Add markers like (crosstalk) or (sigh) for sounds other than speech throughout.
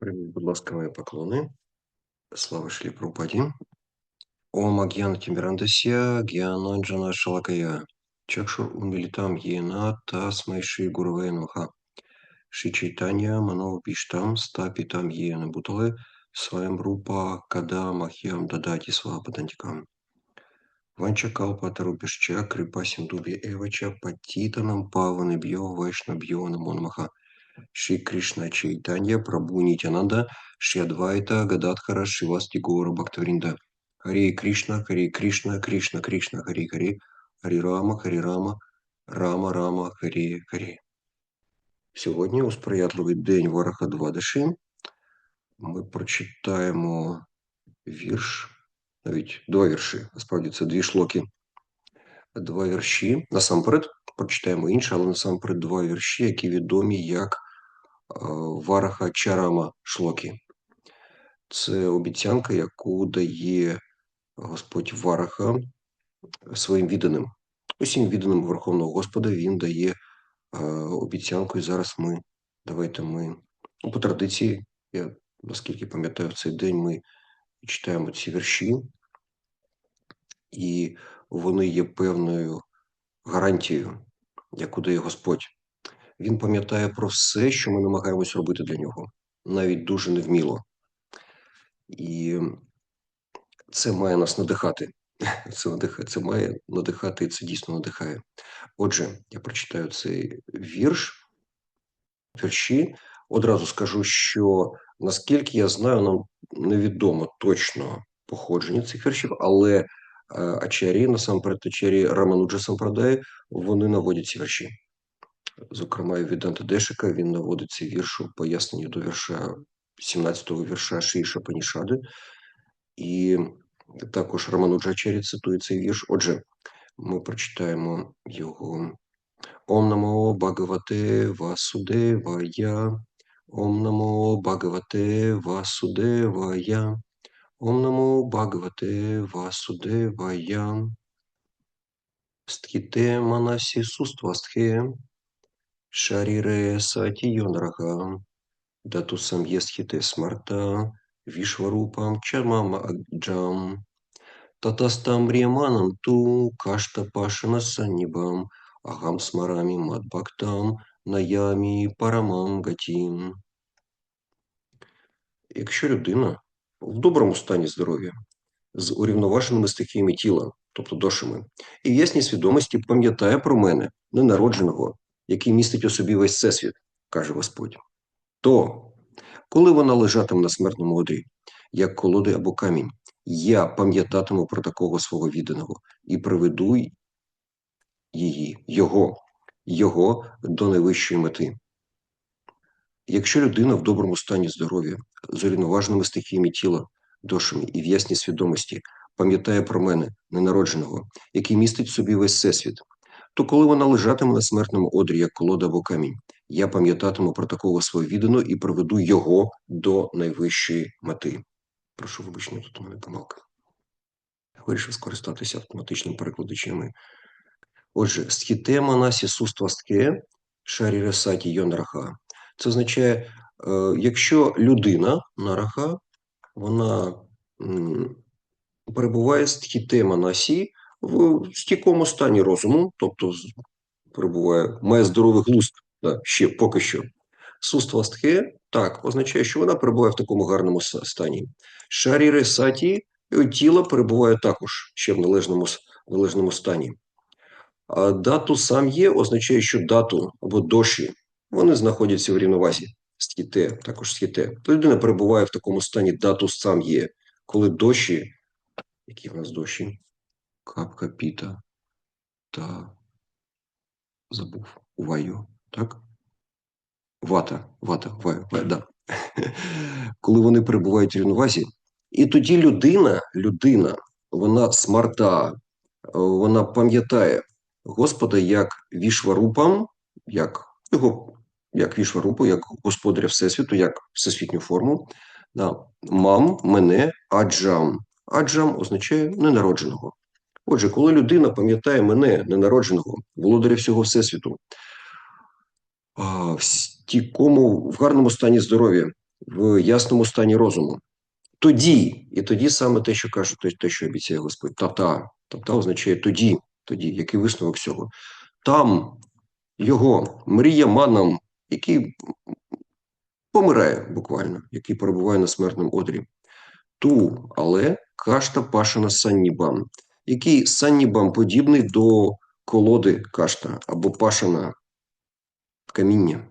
Прийміть, будь ласка, мої поклони. Слава Шлі Прабхупаді. Ом Агьян Тімірандасya Гьянанджана Шалакая. Чакшур Умілітам Єна Тасмай Ші Гурове Нуха. Ші Чайтання Мано Піштам Стапітам Єна Бутале Своєм Рупа Када Махям Дадаті Свапатантікам. Ванча Калпа Тарупішча Крипа Сіндубі Евача Патітанам Павани Бьо Вайшна Бьо Намонмаха. Шри Кришна Чайтанья Прабhu Нитянанда Шри Адвайта Гададхара Шивасти Гора Бхактавринда. Харе Кришна Харе Кришна Кришна Кришна Харе Харе. Харе Рама Харе Рама Рама Рама Харе Харе. Сьогодні у сприятливий день Вараха Двадаши. Ми прочитаємо вірш, навіть два вірші, насправді це дві шлоки, два вірші. Насамперед прочитаємо інше, але насамперед два вірші, які відомі як Вараха Чарама Шлокі. Це обіцянка, яку дає Господь Вараха своїм відданим. Усім відданим Верховного Господа він дає обіцянку, і зараз ми, давайте ми, ну, по традиції, я наскільки пам'ятаю, в цей день ми читаємо ці вірші, і вони є певною гарантією, яку дає Господь. Він пам'ятає про все, що ми намагаємось робити для нього, навіть дуже невміло. І це має нас надихати. (laughs) Це надихає, це має надихати, і це дійсно надихає. Отже, я прочитаю цей вірш. Вірші. Одразу скажу, що наскільки я знаю, нам невідомо точно походження цих віршів, але е, Ачарі, насамперед Ачарі Рамануджа Сампрадай, вони наводять ці вірші. Зокрема, від Антидешика він наводить цей вірш у поясненні до вірша 17-го вірша Шиша Панішади. І також Рамануджачарі цитує цей вірш. Отже, ми прочитаємо його. Ом намо Бхагавате Васудевая. Ом намо Бхагавате Васудевая. Ом намо Бхагавате Васудевая. Стхіте манасі суствастхе. Шаріре саті йонрага. Дату сам'є стхіте смарта. Вішварупам чармам аджам. Татастам ріяманам ту кашта пашана саннібам. Агам смарамі мадбактам наямі парамам гатім. Якщо людина в доброму стані здоров'я, з урівноваженими стихіями тіла, тобто дошами, і в ясній свідомості пам'ятає про мене, ненародженого, який містить у собі весь всесвіт, каже Господь, то, коли вона лежатиме на смертному одрі, як колоди або камінь, я пам'ятатиму про такого свого відданого і приведу її, його, його до найвищої мети. Якщо людина в доброму стані здоров'я, з урівноваженими стихіями тіла, дошами і в ясній свідомості пам'ятає про мене, ненародженого, який містить в собі весь всесвіт, то коли вона лежатиме на смертному одрі, як колода або камінь, я пам'ятатиму про такого свого відданого і приведу його до найвищої мети. Прошу вибачення, тут у мене помилка. Вирішив скористатися автоматичним перекладачами. Отже, стхіте манасі суствастке шаріресаті йонраха. Це означає, е, якщо людина нараха, вона перебуває стхіте манасі в стійкому стані розуму, тобто перебуває, має здоровий глузд, да, ще поки що. Суствастхе так означає, що вона перебуває в такому гарному стані. Шаріре саті тіло перебуває також ще в належному, належному стані. А дату сам є означає, що дату або доші вони знаходяться в рівновазі. Стхіте, також схіте. Людина перебуває в такому стані дату сам є, коли доші, які в нас доші? Капка піта та забув ваю, так? Вата, вата, ваю, ваю, да. (laughs) Коли вони перебувають в рівновазі, і тоді людина, людина, вона смарта, вона пам'ятає Господа як вішварупам, як його як вішварупу, як господаря Всесвіту, як всесвітню форму. Да. Мам, мене, аджам. Аджам означає ненародженого. Отже, коли людина пам'ятає мене, ненародженого, володаря всього Всесвіту, в стійкому, в гарному стані здоров'я, в ясному стані розуму. Тоді, і тоді саме те, що каже, те, що обіцяє Господь, тата. Тата означає тоді, тоді, який висновок цього. Там його мрія маном, який помирає буквально, який перебуває на смертному одрі. Ту, але кашта пашана саннібам, який саннібам подібний до колоди кашта або пашана каміння.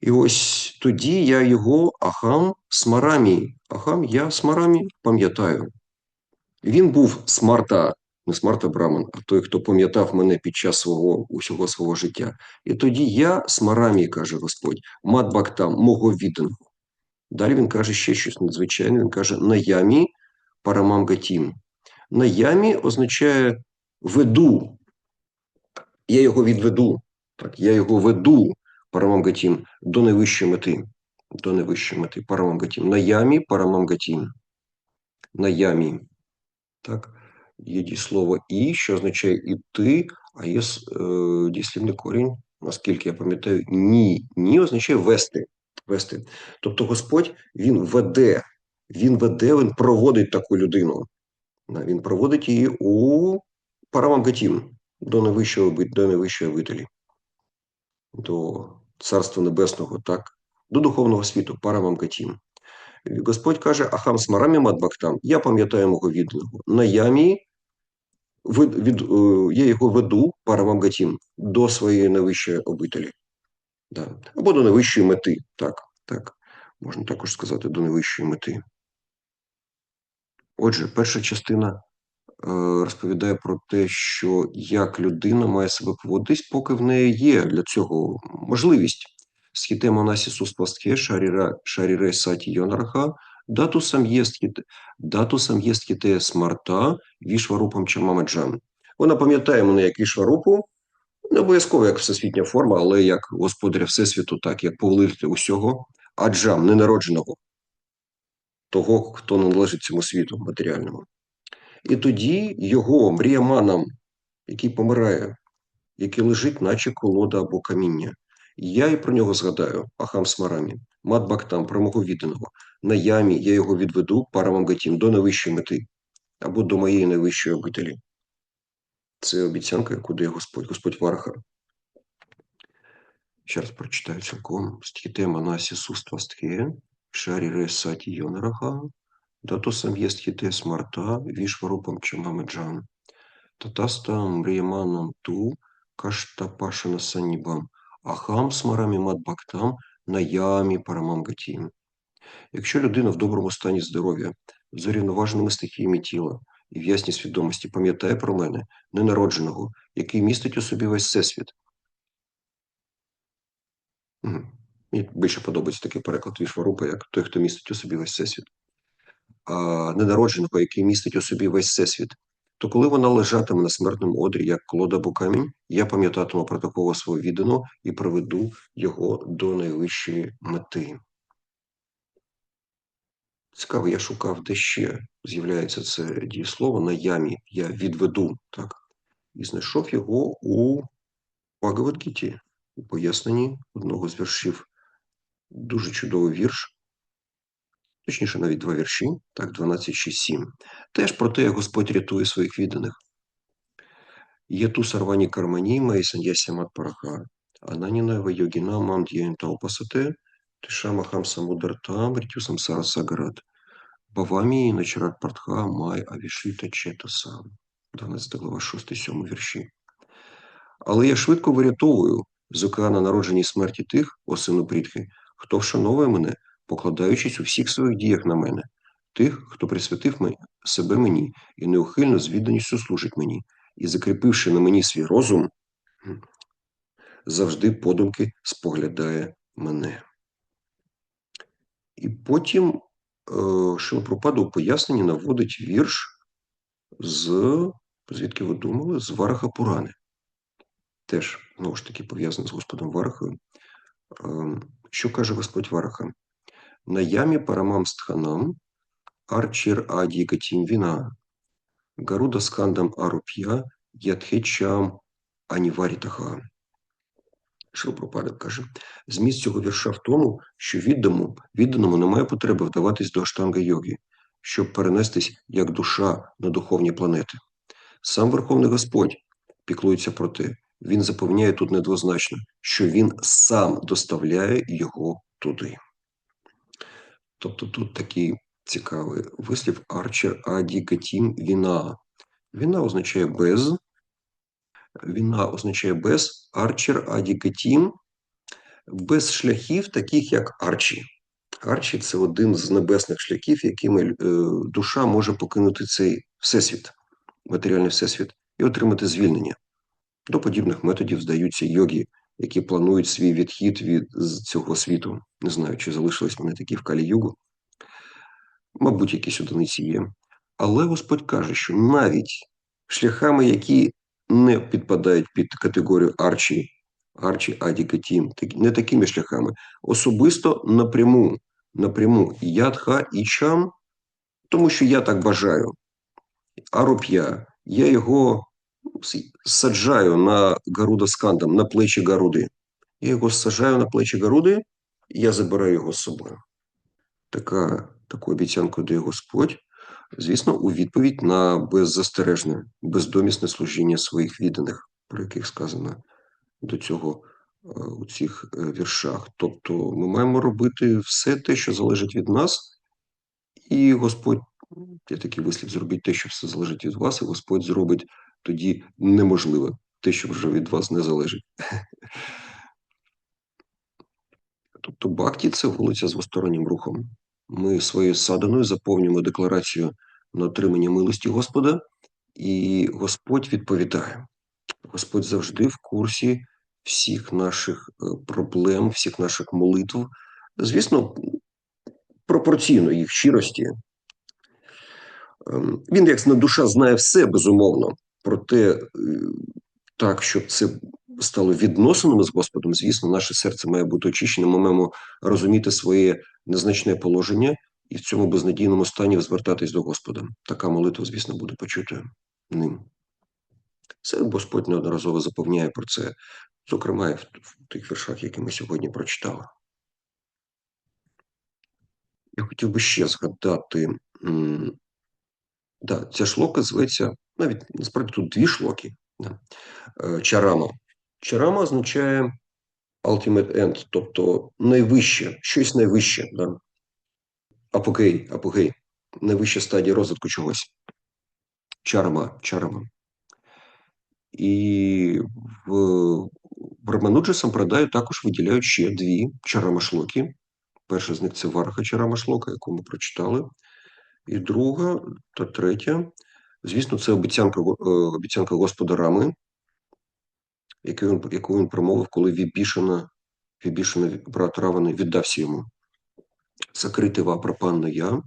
І ось тоді я його ахам смарамі. Ахам я смарамі пам'ятаю. Він був смарта, не смарта Браман, а той, хто пам'ятав мене під час свого усього свого життя. І тоді я смарамі, каже Господь, матбактам, мого відданого. Далі він каже ще щось надзвичайне. Він каже: наямі парамам гатім. Наямі означає веду. Я його відведу. Так, я його веду парамам гатім до найвищої мети. До найвищої мети. Парамам гатім. Наямі парамам гатім. Наямі. Так, є дієслово і, що означає іти, а є е, дієслівний корінь, наскільки я пам'ятаю, ні. Ні означає вести. вести. Тобто Господь він веде, він веде, він проводить таку людину. Він проводить її у Парамагатім, до найвищого до найвищої обителі, до Царства Небесного, так, до духовного світу, Парамагатім. Господь каже: Ахам смарамі мадбактам, я пам'ятаю мого відданого. На ямі від, від, я його веду Парамагатім до своєї найвищої обителі. Да. Або до найвищої мети. Так, так. Можна також сказати, до найвищої мети. Отже, перша частина е, розповідає про те, що як людина має себе поводитись, поки в неї є для цього можливість. Схітема насі суспастке, шаріре саті йонараха, дату сам єсткіте, дату єсткіте смарта, вішварупам чамамаджан. Вона пам'ятає мене як вішварупу, не обов'язково як всесвітня форма, але як господаря Всесвіту, так як повелителя усього, аджам, ненародженого, того, хто належить цьому світу матеріальному. І тоді його мріяманам, який помирає, який лежить, наче колода або каміння. Я і про нього згадаю, Ахам Смарамі, Мат про мого відданого. На ямі я його відведу Парамамгатім до найвищої мети або до моєї найвищої обителі. Це обіцянка, яку дає Господь, Господь Варха. Ще раз прочитаю цілком. Стхіте Манасі Суствастхе, Шарі Ресаті Йонараха, Дато сам'єст хіте смарта, вішварупам чамамеджан. Татаста мріяманам ту, кашта пашана санібам, ахам смарами мадбактам, наямі парамамгатім. Якщо людина в доброму стані здоров'я, з урівноваженими стихіями тіла і в ясній свідомості пам'ятає про мене, ненародженого, який містить у собі весь всесвіт. Мені більше подобається такий переклад Вішварупа, як той, хто містить у собі весь всесвіт ненародженого, який містить у собі весь всесвіт, то коли вона лежатиме на смертному одрі, як колода або камінь, я пам'ятатиму про такого свого відданого і проведу його до найвищої мети. Цікаво, я шукав, де ще з'являється це дієслово на ямі. Я відведу, так? І знайшов його у Багавадгіті, у поясненні одного з віршів. Дуже чудовий вірш точніше, навіть два вірші, так, 12, 6, 7. Теж про те, як Господь рятує своїх відданих. Є ту сарвані кармані, мейсан ясямат параха, ананіна йогіна дієнта опасате, тишамахам самудартам, ртюсам сарасагарат, бавамі начарат партха, май авішита четасам. 12 глава, 6, 7 вірші. Але я швидко вирятовую з океана народжені смерті тих, о сину Прітхи, хто вшановує мене покладаючись у всіх своїх діях на мене, тих, хто присвятив себе мені і неухильно з відданістю служить мені, і, закріпивши на мені свій розум, завжди подумки споглядає мене. І потім е, Шилпропада у поясненні наводить вірш з, звідки ви думали, з Вараха Пурани. Теж, знову ж таки, пов'язаний з Господом Варахою. Що каже Господь Вараха? Наями Парамамстханам, Арчир Аді Вина, Гаруда Скандам Аруп'я, Ядхечам Аніварітаха. Шилпропада каже, зміст цього вірша в тому, що відданому, відданому немає потреби вдаватись до аштанга йоги, щоб перенестись як душа на духовні планети. Сам Верховний Господь піклується про те, він запевняє тут недвозначно, що він сам доставляє його туди. Тобто тут такий цікавий вислів Арчер Аді Гатім Віна. Віна означає без. Віна означає без, Арчер Аді Гатім без шляхів, таких як Арчі. Арчі це один з небесних шляхів, якими е, душа може покинути цей всесвіт, матеріальний всесвіт, і отримати звільнення. До подібних методів здаються йоги, які планують свій відхід від цього світу. Не знаю, чи залишились мене такі в Калі-Югу. Мабуть, якісь одиниці є. Але Господь каже, що навіть шляхами, які не підпадають під категорію Арчі, Арчі Адікатім, не такими шляхами, особисто напряму, напряму ядха і чам, тому що я так бажаю. Ароп'я, я його саджаю на Гаруда скандам, на плечі Гаруди. Я його саджаю на плечі Гаруди, і я забираю його з собою. Така, Таку обіцянку дає Господь, звісно, у відповідь на беззастережне, бездомісне служіння своїх відданих, про яких сказано до цього е, у цих е, віршах. Тобто ми маємо робити все те, що залежить від нас, і Господь, я такий вислів, зробить те, що все залежить від вас, і Господь зробить тоді неможливе те, що вже від вас не залежить. (laughs) Тобто Бакті це вулиця з двостороннім рухом. Ми своєю саданою заповнюємо декларацію на отримання милості Господа, і Господь відповідає. Господь завжди в курсі всіх наших е, проблем, всіх наших молитв. Звісно, пропорційно їх щирості. Ем, він, як душа, знає все безумовно, проте е, так, щоб це стало відносинами з Господом, звісно, наше серце має бути очищеним. Ми маємо розуміти своє незначне положення і в цьому безнадійному стані звертатись до Господа. Така молитва, звісно, буде почутою ним. Це Господь неодноразово запевняє про це, зокрема, в тих віршах, які ми сьогодні прочитали. Я хотів би ще згадати. Да, ця шлока зветься, навіть насправді тут дві шлоки. Да. Е, чарама. Чарама означає ultimate end, тобто найвище, щось найвище. Да? Апогей, апогей, найвища стадія розвитку чогось. Чарама, чарама. І в Брамануджа Сампрадаю також виділяють ще дві чарамашлоки. Перша з них це Варха чарамашлока, яку ми прочитали. І друга та третя, звісно, це обіцянка е, обіцянка Господа Рами, яку він яку він промовив, коли Вібішана, Вібішана брат Равани віддався йому. Закрити ва пропанна я,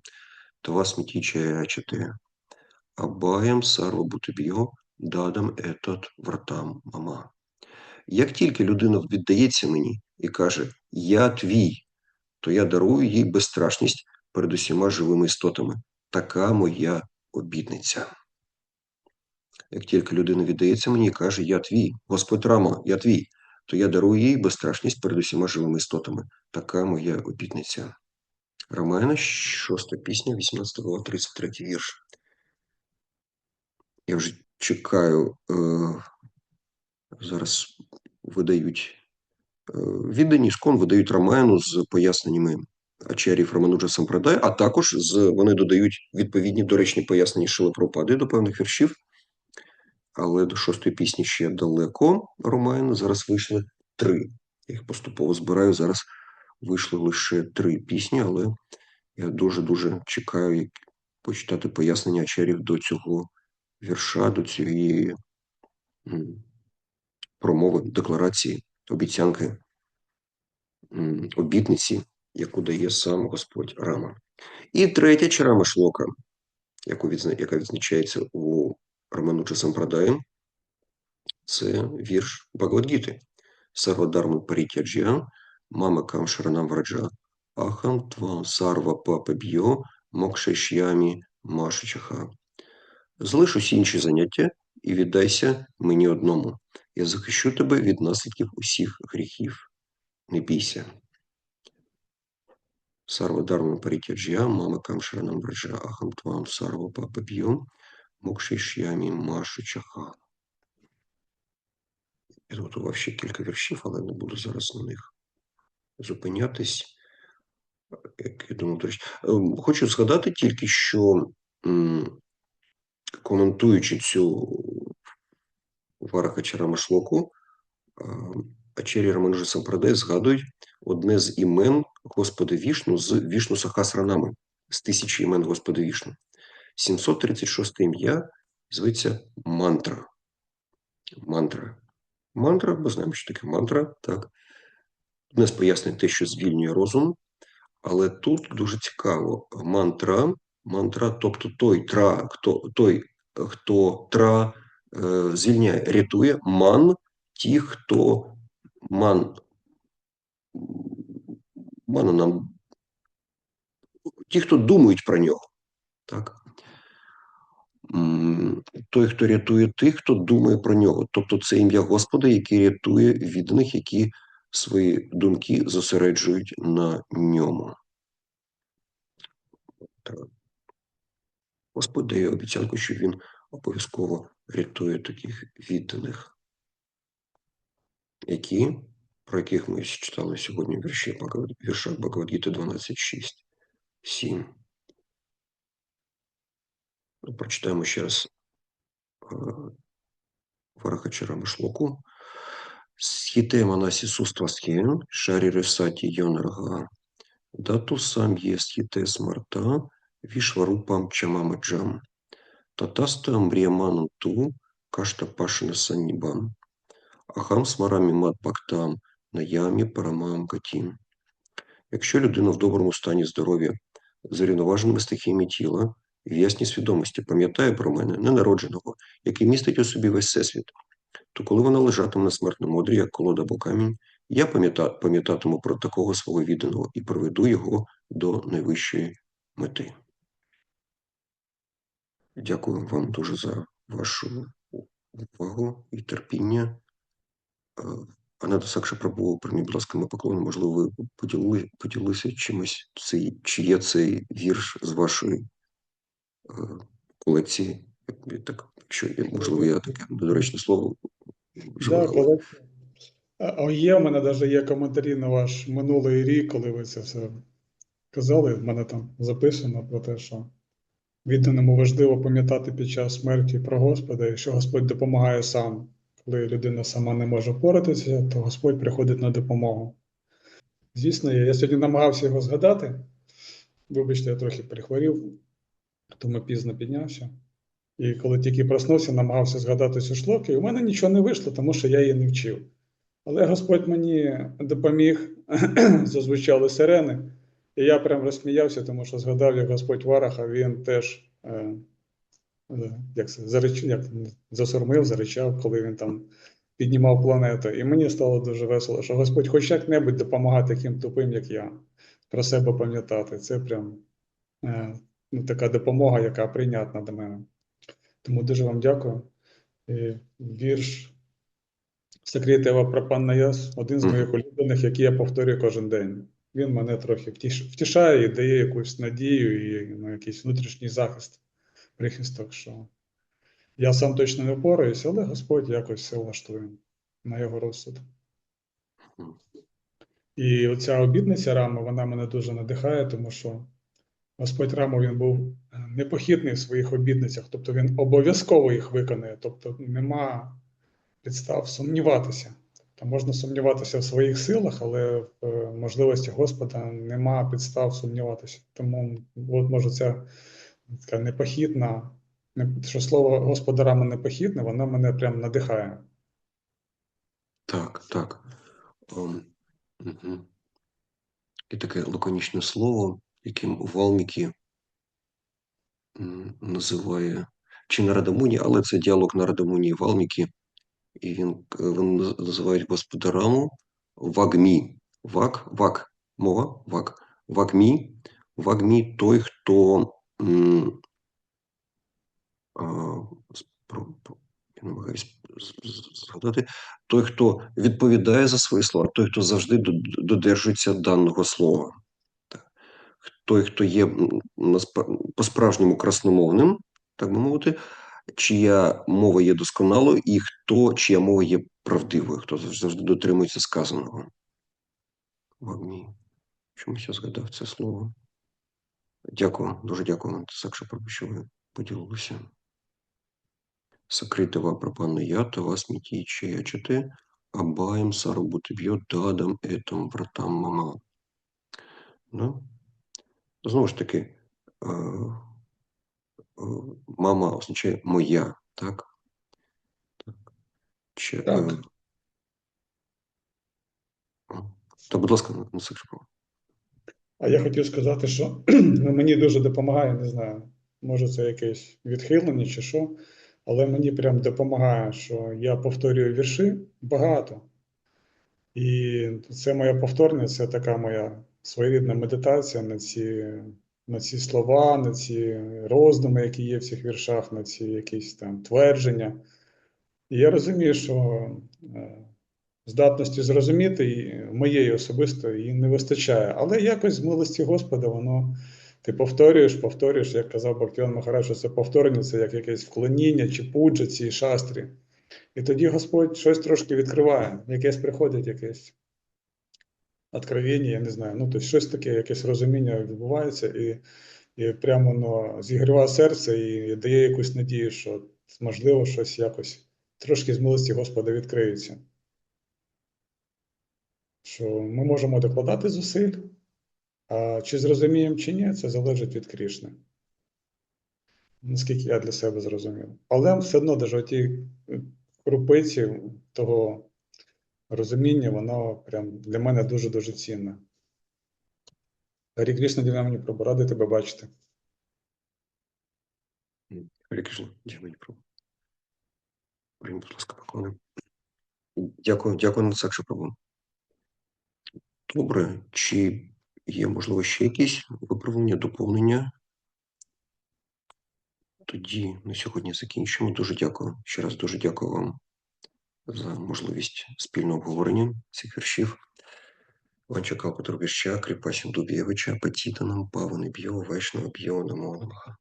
та вас мітічає ячите, абаєм сарва дадам етот вратам мама. Як тільки людина віддається мені і каже Я твій, то я дарую їй безстрашність перед усіма живими істотами. Така моя обітниця. Як тільки людина віддається мені і каже Я твій, Господь Рама, я твій, то я дарую їй безстрашність перед усіма живими істотами. Така моя обітниця. Романа, шоста пісня, 18 глава, 33 вірш. Я вже чекаю, е, зараз видають е, віддані скон видають Роману з поясненнями Ачарів Романуджа Сампрадай, а також з, вони додають відповідні доречні пояснення Шилапропади до певних віршів. Але до шостої пісні ще далеко Роману. Зараз вийшли три. Я їх поступово збираю. Зараз вийшли лише три пісні, але я дуже-дуже чекаю почитати пояснення Ачарів до цього вірша, до цієї промови, декларації, обіцянки, обітниці, яку дає сам Господь Рама. І третя чарама шлока, яку відзна... яка відзначається у Романуча Сампрадаї, це вірш Багавадгіти. Сарвадарма Парітяджя, Мама Кам Шаранам Враджа, Ахам Твам Сарва Папа Б'йо, Мокшеш'ямі Машичаха. Залиш усі інші заняття і віддайся мені одному. Я захищу тебе від наслідків усіх гріхів. Не бійся. Сарва дарма паритяджя, мама камшаранам браджа, ахам твам сарва папа б'ю, мокшиш'ямі машу чаха. Я готував ще кілька віршів, але не буду зараз на них зупинятись. Як я думаю, до Ем, хочу згадати тільки, що коментуючи цю Вараха Чарамашлоку, Ачері Раманджа Сампрадай згадують одне з імен Господа Вішну з Вішну Сахасранами, з тисячі імен Господа Вішну. 736 ім'я зветься мантра. Мантра. Мантра, ми знаємо, що таке мантра, так. Нас пояснює те, що звільнює розум, але тут дуже цікаво. Мантра, мантра, тобто той тра, хто той, хто тра е, звільняє, рятує, ман ті, хто ман, ману нам, ті, хто думають про нього. Так? Той, хто рятує тих, хто думає про нього. Тобто це ім'я Господа, який рятує відданих, які свої думки зосереджують на ньому. Так. Господь дає обіцянку, що він обов'язково рятує таких відданих, які, про яких ми читали сьогодні в вірші Бхагавад- віршах Бхагавадгіти 12.6, 7. Ну, Прочитаємо ще раз е, Варахачарама Шлоку. Схіте манасі суствастхен, шарі ресаті йонарга, дату сам є схіте смарта, вішварупам чамамаджам, татаста амріяманам ту, кашта пашина саннібам, ахам смарами мат бхактам, наямі парамам катім. Якщо людина в доброму стані здоров'я, з рівноваженими стихіями тіла в ясній свідомості пам'ятає про мене, ненародженого, який містить у собі весь всесвіт, то коли вона лежатиме на смертному одрі, як колода або камінь, я пам'ятатиму про такого свого відданого і приведу його до найвищої мети. Дякую вам дуже за вашу увагу і терпіння. Е, Анада Сакша Прабу, прийміть, будь ласка, ми поклони. Можливо, ви поділили, поділилися чимось, цей, чи є цей вірш з вашої е, колекції. Як- Так, якщо можливо, я таке недоречне слово але- А є, в мене навіть є коментарі на ваш минулий рік, коли ви це все казали. В мене там записано про те, що відданому важливо пам'ятати під час смерті про Господа, і що Господь допомагає сам. Коли людина сама не може впоратися, то Господь приходить на допомогу. Звісно, я, сьогодні намагався його згадати. Вибачте, я трохи перехворів, тому пізно піднявся. І коли тільки проснувся, намагався згадати цю шлоки, і у мене нічого не вийшло, тому що я її не вчив. Але Господь мені допоміг, (clears throat) зазвучали сирени, і я прям розсміявся, тому що згадав, як Господь Вараха, він теж е, як це, зареч, як, засурмив, заричав, коли він там піднімав планету. І мені стало дуже весело, що Господь хоч як-небудь допомагає таким тупим, як я, про себе пам'ятати. Це прям е, ну, така допомога, яка прийнятна до мене. Тому дуже вам дякую. І вірш Секретева про панна Яс один з моїх улюблених, який я повторюю кожен день. Він мене трохи втішає і дає якусь надію і ну, якийсь внутрішній захист, прихисток, що я сам точно не впораюся, але Господь якось все влаштує на його розсуд. І оця обідниця Рами, вона мене дуже надихає, тому що Господь Раму він був е, непохитний в своїх обідницях, тобто він обов'язково їх виконує, тобто нема підстав сумніватися. Тобто можна сумніватися в своїх силах, але в е, можливості Господа нема підстав сумніватися. Тому от може ця така непохитна, не- що слово Господа Рама непохитне, воно мене прям надихає. Так, так. Ем, мгм. І таке лаконічне слово, яким Валміки називає чи Нарадамуні, але це діалог Нарадамуні і Валміки. І він, вони називають господараму Вагмі. Ваг, ваг, мова, ваг. Вагмі. Вагмі той, хто я намагаюсь згадати, той, хто відповідає за свої слова, той, хто завжди додержується даного слова. Той, хто є по-справжньому красномовним, так би мовити, чия мова є досконалою, і хто, чия мова є правдивою, хто завжди дотримується сказаного. Вагній. Чомусь я згадав це слово. Дякую, дуже дякую, Сакша, що ви поділилися. Сокритого пропаную вас меті чечете, абаєм саробути б'є дадам етом вратам мама. Ну, знову ж таки, е, е, мама означає моя, так? Так. Чи, Так. Е, о, та, будь ласка, на Сакша. А я хотів сказати, що (clears throat) ну, мені дуже допомагає, не знаю, може це якесь відхилення чи що, але мені прям допомагає, що я повторюю вірші багато. І це моя повторність, це така моя своєрідна медитація на ці, на ці слова, на ці роздуми, які є в цих віршах, на ці якісь там твердження. І я розумію, що е, здатності зрозуміти і моєї особисто її не вистачає. Але якось з милості Господа воно ти повторюєш, повторюєш, як казав Бактіон що це повторення, це як якесь вклоніння чи пуджа цій шастрі. І тоді Господь щось трошки відкриває, якесь приходить якесь откровення, я не знаю. Ну, тобто щось таке, якесь розуміння відбувається, і, і прямо воно зігріває серце і дає якусь надію, що можливо щось якось трошки з милості Господа відкриється. Що ми можемо докладати зусиль, а чи зрозуміємо, чи ні, це залежить від Крішни. Наскільки я для себе зрозумів. Але все одно, навіть ті крупиці того розуміння, воно прям для мене дуже-дуже цінне. Гарі Крішна, дякую мені про ради тебе бачити. Харі Кришна, дякую, про. Прийміть, будь ласка, поклони. Дякую, дякую, Насакша Прабу. Добре, чи є, можливо, ще якісь виправлення, доповнення? Тоді на сьогодні закінчимо. Дуже дякую. Ще раз дуже дякую вам за можливість спільного обговорення цих віршів. Ванчака Петровища, Кріпасін Дубєвича, Патітанам, Павани Б'йо, Вайшнава Б'йо, Намо Намаха.